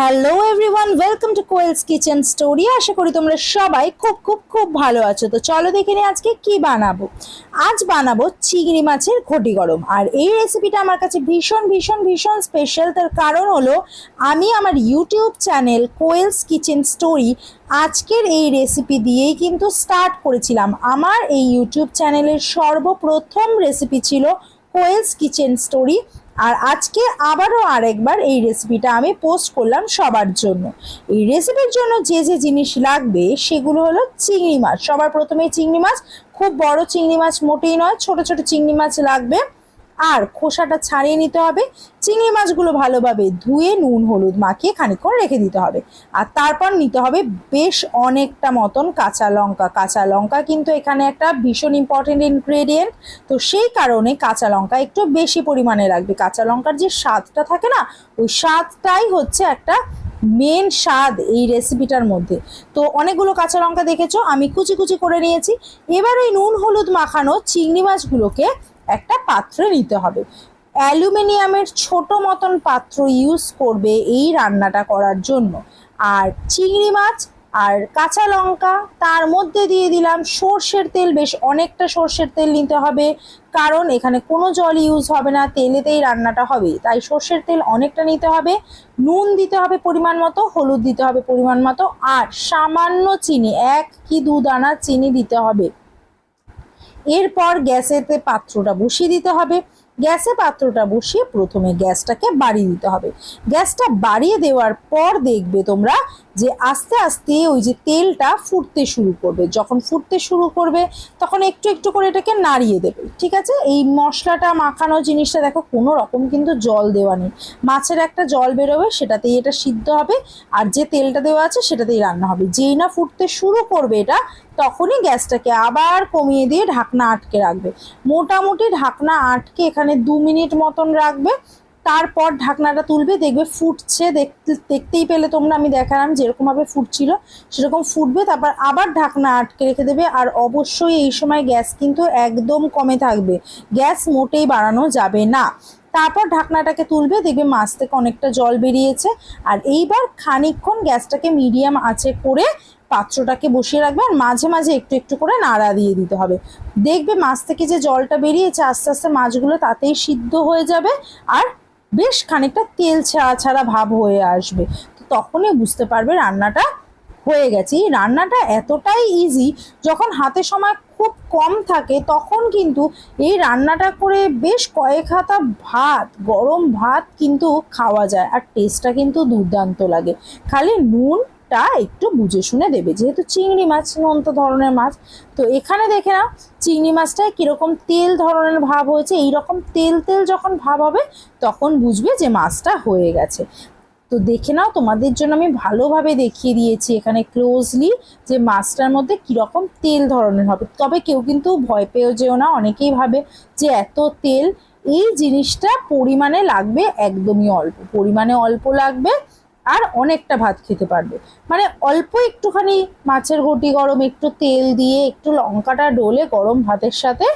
Hello everyone welcome to Koel's kitchen story আশা করি তোমরা সবাই খুব খুব খুব ভালো আছো। তো চলো দেখে নিই আজকে কি বানাবো। আজ বানাবো চিংড়ি মাছের ঘটি গরম। আর এই রেসিপিটা আমার কাছে ভীষণ ভীষণ ভীষণ স্পেশাল তার কারণ হলো, আমি আমার YouTube channel Koel's kitchen story আজকের এই রেসিপি দিয়েই কিন্তু স্টার্ট করেছিলাম। আমার এই ইউটিউব চ্যানেলের সর্বপ্রথম রেসিপি ছিল কোয়েলস কিচেন স্টোরি আর আজকে আবারও আরেকবার এই রেসিপিটা আমি পোস্ট করলাম সবার জন্য। এই রেসিপির জন্য যে যে জিনিস লাগবে সেগুলো হলো চিংড়ি মাছ। সবার প্রথমে চিংড়ি মাছ, খুব বড় চিংড়ি মাছ মোটেই নয়, ছোট ছোট চিংড়ি মাছ লাগবে। আর খোসাটা ছাড়িয়ে নিতে হবে। চিংড়ি মাছগুলো ভালোভাবে ধুয়ে নুন, হলুদ মাখিয়ে খানিকক্ষণ রেখে দিতে হবে। আর তারপর নিতে হবে বেশ অনেকটা মতন কাঁচা লঙ্কা। কাঁচা লঙ্কা কিন্তু এখানে একটা ভীষণ ইম্পর্টেন্ট ইনগ্রেডিয়েন্ট তো সেই কারণে কাঁচা লঙ্কা একটু বেশি পরিমাণে লাগবে। কাঁচা লঙ্কার যে স্বাদটা থাকে না, ওই স্বাদটাই হচ্ছে একটা মেন স্বাদ এই রেসিপিটার মধ্যে। তো অনেকগুলো কাঁচা লঙ্কা দেখেছ, আমি কুচি কুচি করে নিয়েছি। এবার ওই নুন, হলুদ মাখানো চিংড়ি মাছগুলোকে একটা পাত্রে নিতে হবে। অ্যালুমিনিয়ামের ছোট মতন পাত্র ইউজ করবে এই রান্নাটা করার জন্য। আর চিংড়ি মাছ আর কাঁচা লঙ্কা, তার মধ্যে দিয়ে দিলাম সর্ষের তেল, বেশ অনেকটা সর্ষের তেল নিতে হবে। কারণ এখানে কোনো জল ইউজ হবে না, তেলেতেই রান্নাটা হবে। তাই সর্ষের তেল অনেকটা নিতে হবে। নুন দিতে হবে পরিমাণ মতো, হলুদ দিতে হবে পরিমাণ মতো, আর সামান্য চিনি, এক কি দু দানা চিনি দিতে হবে। এরপর গ্যাসেতে পাত্রটা বসিয়ে দিতে হবে। গ্যাসে পাত্রটা বসিয়ে প্রথমে গ্যাসটাকে বাড়িয়ে দিতে হবে। গ্যাসটা বাড়িয়ে দেওয়ার পর দেখবে তোমরা যে আস্তে আস্তে ওই যে তেলটা ফুটতে শুরু করবে। যখন ফুটতে শুরু করবে, তখন একটু একটু করে এটাকে নাড়িয়ে দেবে। ঠিক আছে? এই মশলাটা মাখানো জিনিসটা দেখো, কোনো রকম কিন্তু জল দেওয়া নেই। মাছের একটা জল বেরোবে, সেটাতেই এটা সিদ্ধ হবে। আর যে তেলটা দেওয়া আছে, সেটাতেই রান্না হবে। যেই না ফুটতে শুরু করবে এটা তখনই গ্যাসটাকে আবার কমিয়ে দিয়ে ঢাকনা আটকে রাখবে। মোটামুটি ঢাকনা আটকে এখানে দু মিনিট মতন রাখবে। তারপর ঢাকনাটা তুলবে, দেখবে ফুটছে। দেখতে, দেখতেই পেলে তোমরা, আমি দেখালাম যেরকমভাবে ফুটছিল, সেরকম ফুটবে। তারপর আবার ঢাকনা আটকে রেখে দেবে। আর অবশ্যই এই সময় গ্যাস কিন্তু একদম কমে থাকবে। গ্যাস মোটেই বাড়ানো যাবে না। তারপর ঢাকনাটাকে তুলবে, দেখবে মাছ থেকে অনেকটা জল বেরিয়েছে। আর এইবার খানিকক্ষণ গ্যাসটাকে মিডিয়াম আঁচে করে পাত্রটাকে বসিয়ে রাখবে আর মাঝে মাঝে একটু একটু করে নাড়া দিয়ে দিতে হবে। দেখবে মাছ থেকে যে জলটা বেরিয়েছে, আস্তে আস্তে মাছগুলো তাতেই সিদ্ধ হয়ে যাবে আর বেশ খানিকটা তেল ছাড়া ছাড়া ভাব হয়ে আসবে। তো তখনই বুঝতে পারবে রান্নাটা হয়ে গেছে। এই রান্নাটা এতটাই ইজি যখন হাতে সময় খুব কম থাকে, তখন কিন্তু এই রান্নাটা করে বেশ কয়েক হাতা ভাত, গরম ভাত কিন্তু খাওয়া যায়। আর টেস্টটা কিন্তু দুর্দান্ত লাগে। খালি নুনটা একটু বুঝে শুনে দেবে। যেহেতু চিংড়ি মাছ নন্ত ধরনের মাছ, তো এখানে দেখে নাও চিংড়ি মাছটায় কীরকম তেল ধরনের ভাব হয়েছে। এইরকম তেল তেল যখন ভাব হবে, তখন বুঝবে যে মাছটা হয়ে গেছে। তো দেখে নাও, তোমাদের জন্য আমি ভালোভাবে দেখিয়ে দিয়েছি এখানে ক্লোজলি যে মাছটার মধ্যে কীরকম তেল ধরনের হবে। তবে কেউ কিন্তু ভয় পেয়েও যেও না, অনেকেই ভাবে যে এত তেল, এই জিনিসটা পরিমাণে লাগবে একদমই অল্প। পরিমাণে অল্প লাগবে আর অনেকটা ভাত খেতে পারবে। মানে অল্প একটুখানি মাছের ঘটি গরম, একটু তেল দিয়ে একটু লঙ্কাটা ডলে গরম ভাতের সাথে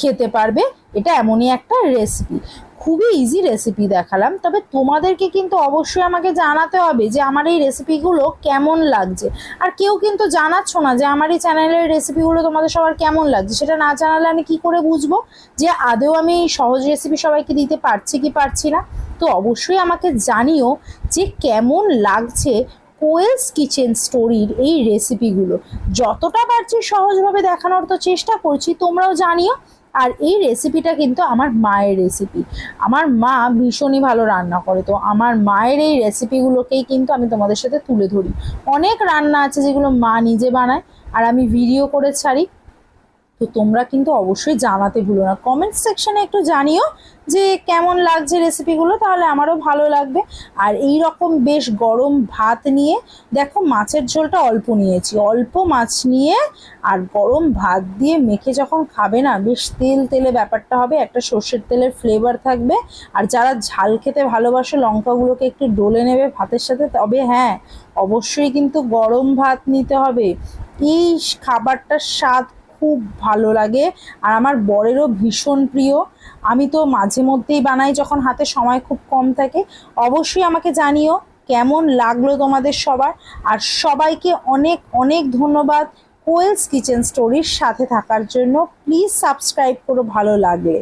খেতে পারবে। এটা এমনই একটা রেসিপি খুবই ইজি রেসিপি দেখালাম। তবে তোমাদেরকে কিন্তু অবশ্যই আমাকে জানাতে হবে যে আমার এই রেসিপিগুলো কেমন লাগছে। আর কেউ কিন্তু জানাচ্ছ না যে আমার এই চ্যানেলের রেসিপিগুলো তোমাদের সবার কেমন লাগছে। সেটা না জানালে আমি কি করে বুঝব? যে আদেও আমি সহজ রেসিপি সবাইকে দিতে পারছি কি পারছি না? তো অবশ্যই আমাকে জানিও যে কেমন লাগছে কোয়েলস কিচেন স্টোরির এই রেসিপিগুলো। যতটা পারছি সহজভাবে দেখানোর তো চেষ্টা করছি, তোমরাও জানিও। আর এই রেসিপিটা কিন্তু আমার মায়ের রেসিপি। আমার মা ভীষণই ভালো রান্না করে, তো আমার মায়ের এই রেসিপিগুলোকেই কিন্তু আমি তোমাদের সাথে তুলে ধরি। অনেক রান্না আছে যেগুলো মা নিজে বানায়, আর আমি ভিডিও করে ছাড়ি। তো তোমরা কিন্তু অবশ্যই জানাতে ভুলো না। কমেন্ট সেকশানে একটু জানিও যে কেমন লাগছে রেসিপিগুলো তাহলে আমারও ভালো লাগবে। আর এই রকম বেশ গরম ভাত নিয়ে, দেখো মাছের ঝোলটা অল্প নিয়েছি। অল্প মাছ নিয়ে আর গরম ভাত দিয়ে মেখে যখন খাবে না, বেশ তেল তেলে ব্যাপারটা হবে, একটা সর্ষের তেলের ফ্লেভার থাকবে। আর যারা ঝাল খেতে ভালোবাসে, লঙ্কাগুলোকে একটু ডলে নেবে ভাতের সাথে, তবে হ্যাঁ অবশ্যই কিন্তু গরম ভাত নিতে হবে। এই খাবারটার স্বাদ খুব ভালো লাগে। আর আমার বরেরও ভীষণ প্রিয়। আমি তো মাঝে মধ্যেই বানাই যখন হাতে সময় খুব কম থাকে। অবশ্যই আমাকে জানিও কেমন লাগল তোমাদের সবার। আর সবাইকে অনেক অনেক ধন্যবাদ কোয়েলস কিচেন স্টোরির সাথে থাকার জন্য। প্লিজ সাবস্ক্রাইব করো, ভালো লাগলে।